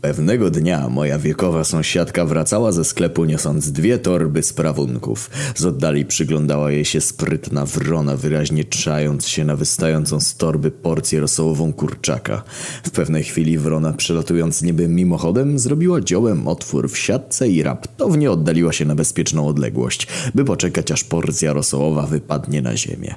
Pewnego dnia moja wiekowa sąsiadka wracała ze sklepu niosąc dwie torby sprawunków. Z oddali przyglądała jej się sprytna wrona, wyraźnie czając się na wystającą z torby porcję rosołową kurczaka. W pewnej chwili wrona, przelatując niby mimochodem, zrobiła dziołem otwór w siatce i raptownie oddaliła się na bezpieczną odległość, by poczekać aż porcja rosołowa wypadnie na ziemię.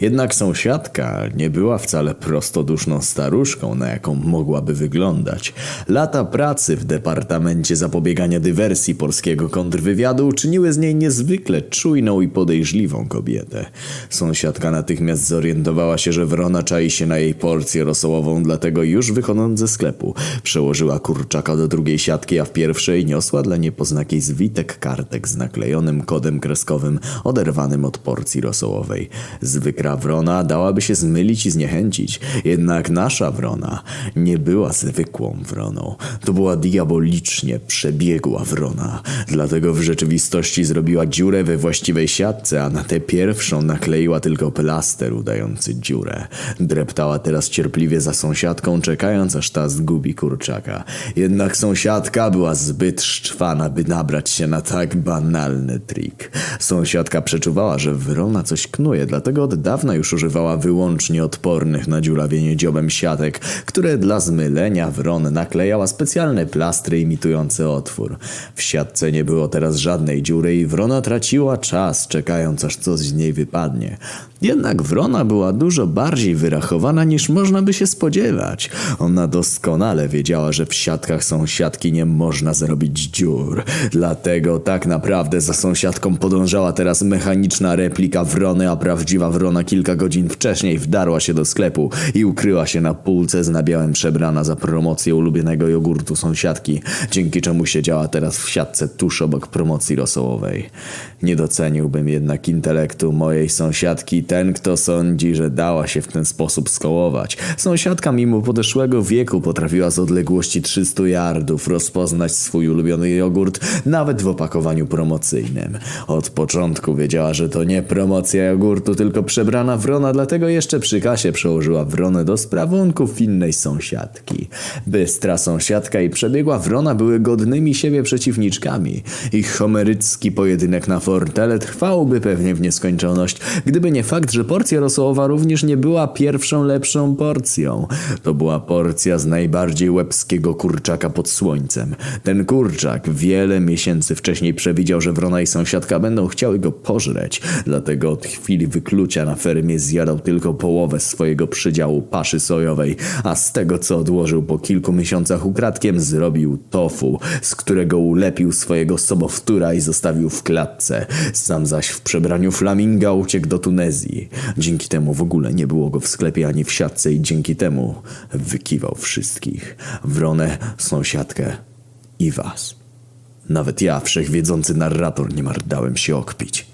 Jednak sąsiadka nie była wcale prostoduszną staruszką, na jaką mogłaby wyglądać. Lata pracy w Departamencie Zapobiegania Dywersji Polskiego Kontrwywiadu uczyniły z niej niezwykle czujną i podejrzliwą kobietę. Sąsiadka natychmiast zorientowała się, że wrona czai się na jej porcję rosołową, dlatego już wychodząc ze sklepu przełożyła kurczaka do drugiej siatki, a w pierwszej niosła dla niepoznakiej zwitek kartek z naklejonym kodem kreskowym oderwanym od porcji rosołowej. Zwykła wrona dałaby się zmylić i zniechęcić, jednak nasza wrona nie była zwykłą wroną. To była diabolicznie przebiegła wrona, dlatego w rzeczywistości zrobiła dziurę we właściwej siatce, a na tę pierwszą nakleiła tylko plaster udający dziurę. Dreptała teraz cierpliwie za sąsiadką, czekając aż ta zgubi kurczaka. Jednak sąsiadka była zbyt szczwana, by nabrać się na tak banalny trik. Sąsiadka przeczuwała, że wrona coś knuje, dlatego od dawna już używała wyłącznie odpornych na dziurawienie dziobem siatek, które dla zmylenia wron naklejała specjalne plastry imitujące otwór. W siatce nie było teraz żadnej dziury i wrona traciła czas, czekając aż coś z niej wypadnie. Jednak wrona była dużo bardziej wyrachowana niż można by się spodziewać. Ona doskonale wiedziała, że w siatkach sąsiadki nie można zrobić dziur. Dlatego tak naprawdę za sąsiadką podążała teraz mechaniczna replika wrony, a prawdziwa wrona kilka godzin wcześniej wdarła się do sklepu i ukryła się na półce z nabiałem przebrana za promocję ulubionego jogurtu sąsiadki, dzięki czemu siedziała teraz w siatce tuż obok promocji rosołowej. Nie doceniłbym jednak intelektu mojej sąsiadki ten, kto sądzi, że dała się w ten sposób skołować. Sąsiadka mimo podeszłego wieku potrafiła z odległości 300 yardów rozpoznać swój ulubiony jogurt nawet w opakowaniu promocyjnym. Od początku wiedziała, że to nie promocja jogurtu, tylko przebrana wrona, dlatego jeszcze przy kasie przełożyła wronę do sprawunków innej sąsiadki. Bystra sąsiadka i przebiegła wrona były godnymi siebie przeciwniczkami. Ich homerycki pojedynek na fortele trwałby pewnie w nieskończoność, gdyby nie fakt, że porcja rosołowa również nie była pierwszą lepszą porcją. To była porcja z najbardziej łebskiego kurczaka pod słońcem. Ten kurczak wiele miesięcy wcześniej przewidział, że wrona i sąsiadka będą chciały go pożreć, dlatego od chwili wyklucia na fermie zjadał tylko połowę swojego przydziału paszy sojowej, a z tego co odłożył po kilku miesiącach ukradkiem zrobił tofu, z którego ulepił swojego sobowtóra i zostawił w klatce. Sam zaś w przebraniu flaminga uciekł do Tunezji. Dzięki temu w ogóle nie było go w sklepie ani w siatce i dzięki temu wykiwał wszystkich. Wronę, sąsiadkę i was. Nawet ja, wszechwiedzący narrator, nie mardałem się okpić.